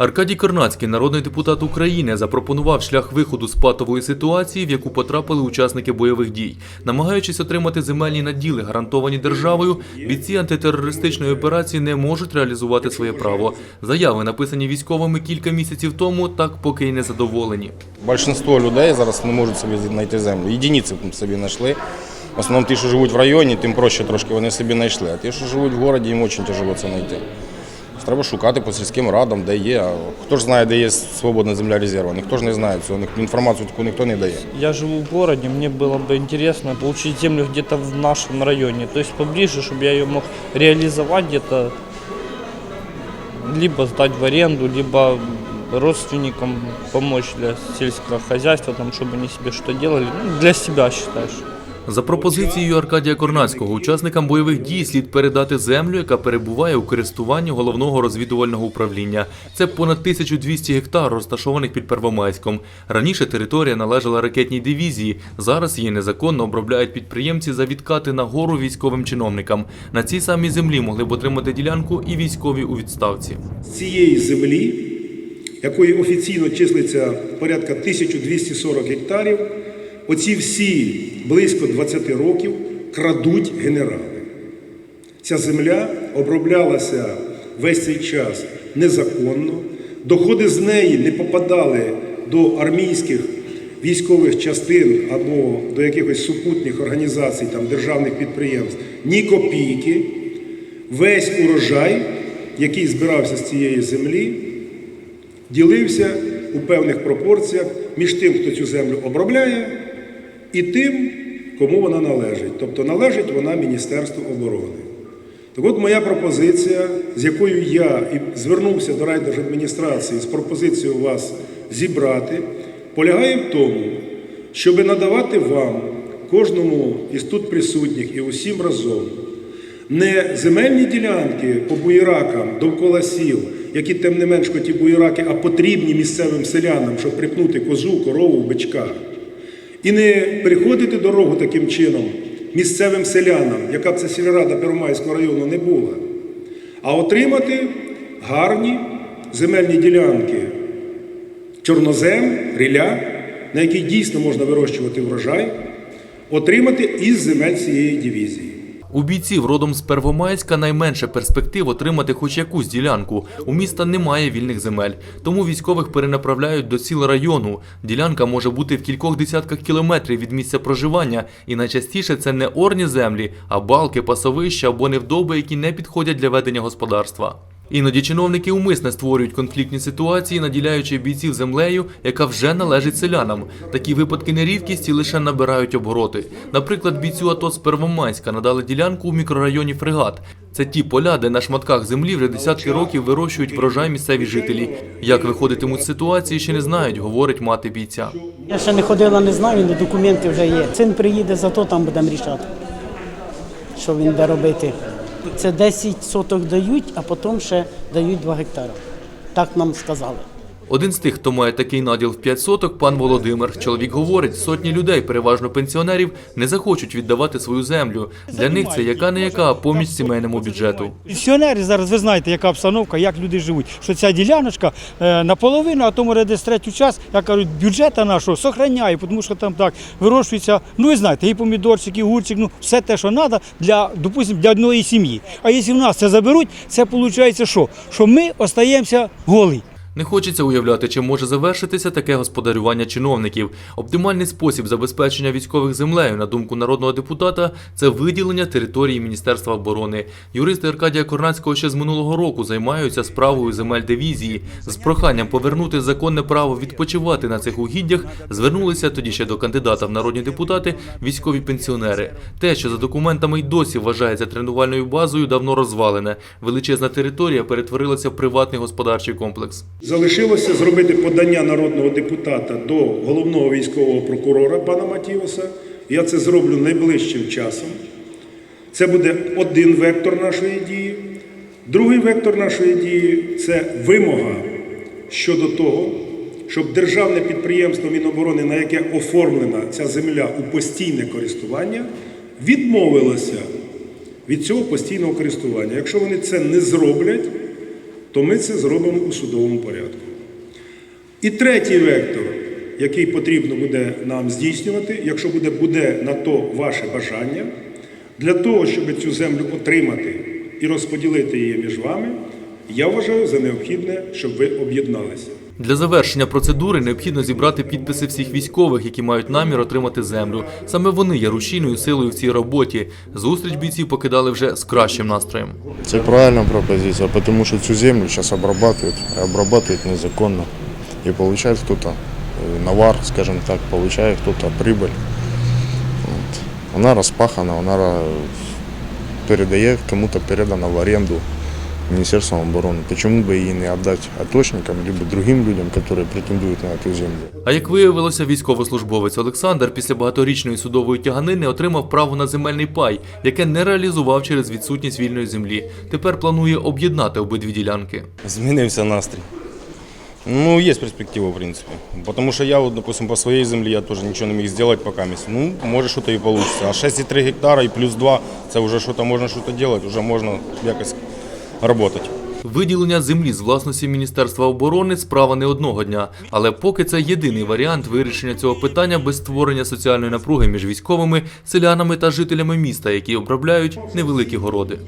Аркадій Корнацький, народний депутат України, запропонував шлях виходу з патової ситуації, в яку потрапили учасники бойових дій. Намагаючись отримати земельні наділи, гарантовані державою, бійці антитерористичної операції не можуть реалізувати своє право. Заяви, написані військовими кілька місяців тому, так поки й не задоволені. Большинство людей зараз не можуть собі знайти землю. Єдиниці собі знайшли. В основному ті, що живуть в районі, тим проще трошки вони собі знайшли. А ті, що живуть в місті, їм дуже тяжело це знайти. Треба шукати по сільським радам, де є. А Хто ж знає, де є свободна земля резерву? Ніхто ж не знає цього, ні- інформацію таку ніхто не дає. Я живу в городе, мне было бы интересно получить землю где-то в нашем районе, то есть поближе, чтобы я ее мог реализовать где-то, либо сдать в аренду, либо родственникам помочь для сельского хозяйства, там, чтобы они себе что делали, ну, для себя считаешь. За пропозицією Аркадія Корнацького, учасникам бойових дій слід передати землю, яка перебуває у користуванні головного розвідувального управління. Це понад 1200 гектар, розташованих під Первомайськом. Раніше територія належала ракетній дивізії. Зараз її незаконно обробляють підприємці за відкати на гору військовим чиновникам. На цій самій землі могли б отримати ділянку і військові у відставці. цієї землі, якої офіційно числиться порядка 1240 гектарів, оці всі близько 20 років крадуть генерали. Ця земля оброблялася весь цей час незаконно, доходи з неї не попадали до армійських військових частин або до якихось супутніх організацій, там, державних підприємств, ні копійки. Весь урожай, який збирався з цієї землі, ділився у певних пропорціях між тим, хто цю землю обробляє, і тим, кому вона належить. Тобто належить вона Міністерству оборони. Так от моя пропозиція, з якою я і звернувся до райдержадміністрації з пропозицією вас зібрати, полягає в тому, щоб надавати вам, кожному із тут присутніх і усім разом, не земельні ділянки по буєракам довкола сіл, які тим не менш ті буєраки, а потрібні місцевим селянам, щоб припнути козу, корову, бичка. І не переходити дорогу таким чином місцевим селянам, яка б це сільрада Первомайського району не була, а отримати гарні земельні ділянки чорнозем, ріля, на якій дійсно можна вирощувати врожай, отримати із земель цієї дивізії. У бійців родом з Первомайська найменше перспектив отримати хоч якусь ділянку. У міста немає вільних земель, тому військових перенаправляють до сіл району. Ділянка може бути в кількох десятках кілометрів від місця проживання, і найчастіше це не орні землі, а балки, пасовища або невдоби, які не підходять для ведення господарства. Іноді чиновники умисне створюють конфліктні ситуації, наділяючи бійців землею, яка вже належить селянам. Такі випадки не рідкість і лише набирають обороти. Наприклад, бійцю АТО з Первомайська надали ділянку у мікрорайоні Фрегат. Це ті поля, де на шматках землі вже десятки років вирощують врожай місцеві жителі. Як виходитимуть з ситуації, ще не знають, говорить мати бійця. Я ще не ходила, не знаю, але документи вже є. Син приїде, зато там будемо рішати, що він буде робити. Це 10 соток дають, а потім ще дають 2 гектари. Так нам сказали. Один з тих, хто має такий наділ в 5 соток, пан Володимир. Чоловік говорить, сотні людей, переважно пенсіонерів, не захочуть віддавати свою землю. Для них це яка не яка поміч сімейному бюджету. Пенсіонери зараз ви знаєте, яка обстановка, як люди живуть. Що ця діляночка е, наполовину, а тому десь третю час, як кажуть, бюджета нашого сохраняє, тому що там так вирощується, ну ви знаєте, і помідорчик, і гурчик, ну все те, що треба для, допустим, для одної сім'ї. А якщо в нас це заберуть, це виходить що? Що ми остаємося голі. Не хочеться уявляти, чим може завершитися таке господарювання чиновників. Оптимальний спосіб забезпечення військових землею, на думку народного депутата, це виділення території Міністерства оборони. Юристи Аркадія Корнацького ще з минулого року займаються справою земель дивізії. З проханням повернути законне право відпочивати на цих угіддях звернулися тоді ще до кандидата в народні депутати військові пенсіонери. Те, що за документами й досі вважається тренувальною базою, давно розвалене. Величезна територія перетворилася в приватний господарчий комплекс. Залишилося зробити подання народного депутата до головного військового прокурора пана Матіоса. Я це зроблю найближчим часом. Це буде один вектор нашої дії. Другий вектор нашої дії це вимога щодо того, щоб державне підприємство Міноборони, на яке оформлена ця земля у постійне користування, відмовилося від цього постійного користування. Якщо вони це не зроблять, то ми це зробимо у судовому порядку. І третій вектор, який потрібно буде нам здійснювати, якщо буде, буде на то ваше бажання, для того, щоб цю землю отримати і розподілити її між вами, я вважаю за необхідне, щоб ви об'єдналися. Для завершення процедури необхідно зібрати підписи всіх військових, які мають намір отримати землю. Саме вони є рушійною силою в цій роботі. Зустріч бійців покидали вже з кращим настроєм. Це правильна пропозиція, тому що цю землю зараз обрабатують, обрабатують незаконно. І получает кто-то э, навар, скажем так, получает кто-то прибыль. От. Вона розпахана, вона передає, кому-то передана в оренду Міністерством оборони. Почему бы її не віддати аточникам, либо другим людям, які претендують на цю землю? А як виявилося, військовослужбовець Олександр після багаторічної судової тяганини отримав право на земельний пай, яке не реалізував через відсутність вільної землі. Тепер планує об'єднати обидві ділянки. Змінився настрій. Ну, є перспектива, в принципі. Потому що я, от, допустим, по своїй землі я теж нічого не міг зробити поки. Ну, може, щось і вийде. А 6,3 гектара і плюс 2, це вже щось можна щось робити, вже можна якось працювати. Виділення землі з власності Міністерства оборони справа не одного дня, але поки це єдиний варіант вирішення цього питання без створення соціальної напруги між військовими, селянами та жителями міста, які обробляють невеликі городи.